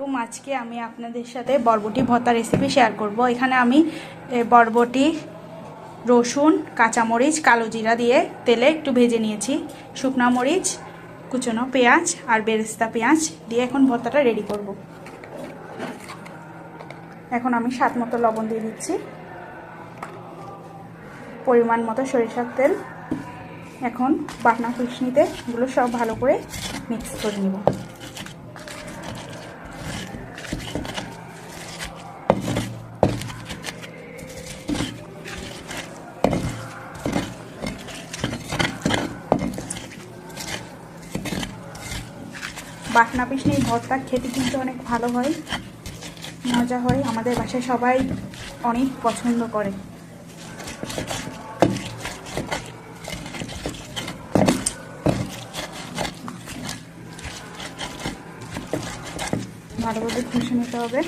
আলাইকুম। আজকে আমি আপনাদের সাথে বরবটি ভর্তা রেসিপি শেয়ার করব। এখানে আমি বরবটি, রসুন, কাঁচামরিচ, কালো জিরা দিয়ে তেলে একটু ভেজে নিয়েছি। শুকনো মরিচ, কুচনো পেঁয়াজ আর বেরেস্তা পেঁয়াজ দিয়ে এখন ভর্তাটা রেডি করব। এখন আমি স্বাদ মতো লবণ দিয়ে দিচ্ছি। পরিমাণ মতো সরিষার তেল। এখন বাটনা কুচনিতে এগুলো সব ভালো করে মিক্স করে নেব। বাটনা পিসনি ভর্তা খেতে কিন্তু অনেক ভালো হয়, মজা হয়। আমাদের বাসায় সবাই অনেক পছন্দ করে। ভালোভাবে খুশি নিতে হবে।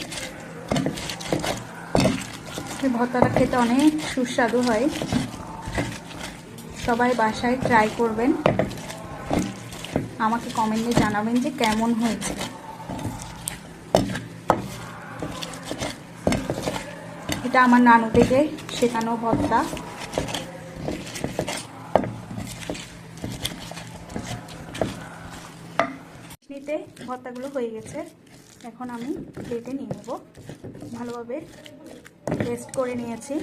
ভর্তাটা খেতে অনেক সুস্বাদু হয়। সবাই বাসায় ট্রাই করবেন। আমাকে কমেন্টে জানাবেন যে কেমন হয়েছে। এটা আমার নানু থেকে শেখানো ভর্তা নিতে ভর্তাগুলো হয়ে গেছে। এখন আমি প্লেটে নিয়ে নেব। ভালোভাবে টেস্ট করে নিয়েছি।